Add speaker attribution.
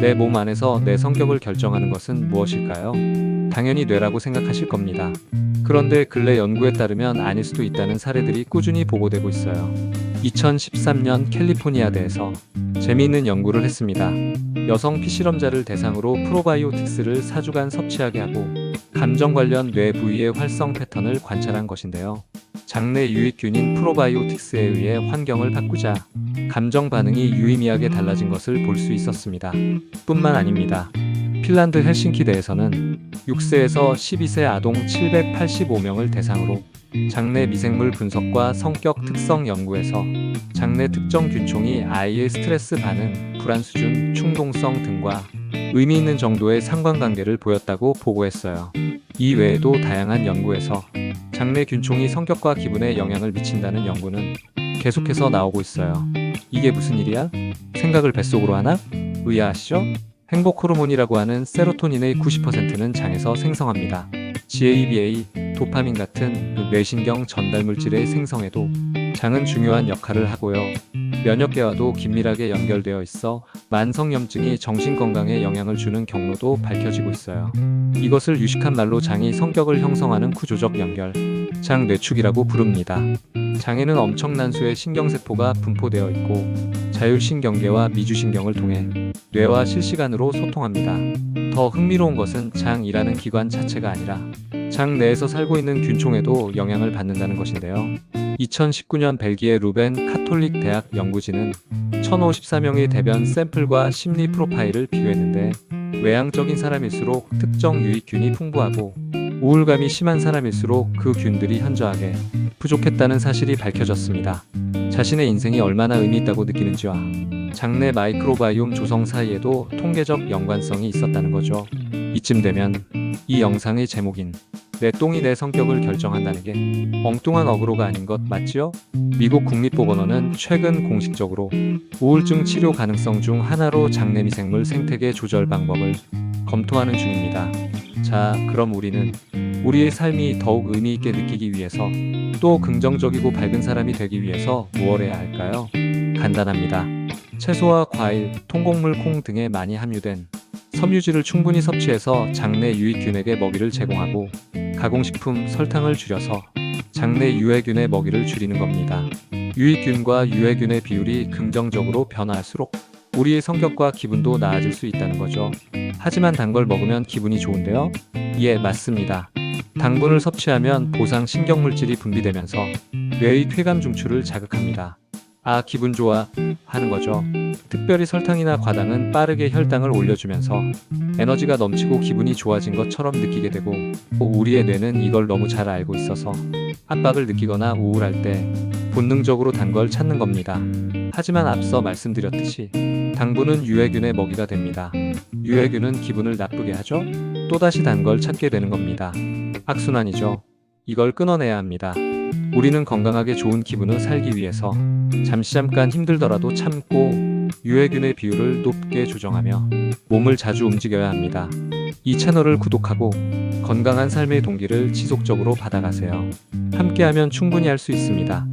Speaker 1: 내 몸 안에서 내 성격을 결정하는 것은 무엇일까요? 당연히 뇌라고 생각하실 겁니다. 그런데 근래 연구에 따르면 아닐 수도 있다는 사례들이 꾸준히 보고되고 있어요. 2013년 캘리포니아대에서 재미있는 연구를 했습니다. 여성 피실험자를 대상으로 프로바이오틱스를 4주간 섭취하게 하고 감정 관련 뇌 부위의 활성 패턴을 관찰한 것인데요. 장내 유익균인 프로바이오틱스에 의해 환경을 바꾸자 감정 반응이 유의미하게 달라진 것을 볼 수 있었습니다. 뿐만 아닙니다. 핀란드 헬싱키대에서는 6세에서 12세 아동 785명을 대상으로 장내 미생물 분석과 성격 특성 연구에서 장내 특정 균총이 아이의 스트레스 반응, 불안 수준, 충동성 등과 의미 있는 정도의 상관관계를 보였다고 보고했어요. 이 외에도 다양한 연구에서 장내 균총이 성격과 기분에 영향을 미친다는 연구는 계속해서 나오고 있어요. 이게 무슨 일이야? 생각을 뱃속으로 하나? 의아하시죠? 행복 호르몬이라고 하는 세로토닌의 90%는 장에서 생성합니다. GABA, 도파민 같은 그 뇌신경 전달 물질의 생성에도 장은 중요한 역할을 하고요. 면역계와도 긴밀하게 연결되어 있어 만성염증이 정신 건강에 영향을 주는 경로도 밝혀지고 있어요. 이것을 유식한 말로 장이 성격을 형성하는 구조적 연결, 장 뇌축이라고 부릅니다. 장에는 엄청난 수의 신경세포가 분포되어 있고 자율신경계와 미주신경을 통해 뇌와 실시간으로 소통합니다. 더 흥미로운 것은 장이라는 기관 자체가 아니라 장 내에서 살고 있는 균총에도 영향을 받는다는 것인데요. 2019년 벨기에 루벤 카톨릭 대학 연구진은 1054명의 대변 샘플과 심리 프로파일을 비교했는데 외향적인 사람일수록 특정 유익균이 풍부하고 우울감이 심한 사람일수록 그 균들이 현저하게 부족했다는 사실이 밝혀졌습니다. 자신의 인생이 얼마나 의미 있다고 느끼는지와 장내 마이크로바이옴 조성 사이에도 통계적 연관성이 있었다는 거죠. 이쯤 되면 이 영상의 제목인 내 똥이 내 성격을 결정한다는 게 엉뚱한 어그로가 아닌 것 맞지요? 미국 국립보건원은 최근 공식적으로 우울증 치료 가능성 중 하나로 장내 미생물 생태계 조절 방법을 검토하는 중입니다. 자, 그럼 우리는 우리의 삶이 더욱 의미 있게 느끼기 위해서 또 긍정적이고 밝은 사람이 되기 위해서 무엇 해야 할까요? 간단합니다. 채소와 과일, 통곡물, 콩 등에 많이 함유된 섬유질을 충분히 섭취해서 장내 유익균에게 먹이를 제공하고 가공식품, 설탕을 줄여서 장내 유해균의 먹이를 줄이는 겁니다. 유익균과 유해균의 비율이 긍정적으로 변화할수록 우리의 성격과 기분도 나아질 수 있다는 거죠. 하지만 단 걸 먹으면 기분이 좋은데요? 예, 맞습니다. 당분을 섭취하면 보상 신경물질이 분비되면서 뇌의 쾌감 중추를 자극합니다. 아, 기분 좋아 하는 거죠. 특별히 설탕이나 과당은 빠르게 혈당을 올려주면서 에너지가 넘치고 기분이 좋아진 것처럼 느끼게 되고 우리의 뇌는 이걸 너무 잘 알고 있어서 압박을 느끼거나 우울할 때 본능적으로 단 걸 찾는 겁니다. 하지만 앞서 말씀드렸듯이 당분은 유해균의 먹이가 됩니다. 유해균은 기분을 나쁘게 하죠? 또다시 단 걸 찾게 되는 겁니다. 악순환이죠. 이걸 끊어내야 합니다. 우리는 건강하게 좋은 기분을 살기 위해서 잠시 잠깐 힘들더라도 참고 유해균의 비율을 높게 조정하며 몸을 자주 움직여야 합니다. 이 채널을 구독하고 건강한 삶의 동기를 지속적으로 받아가세요. 함께하면 충분히 할 수 있습니다.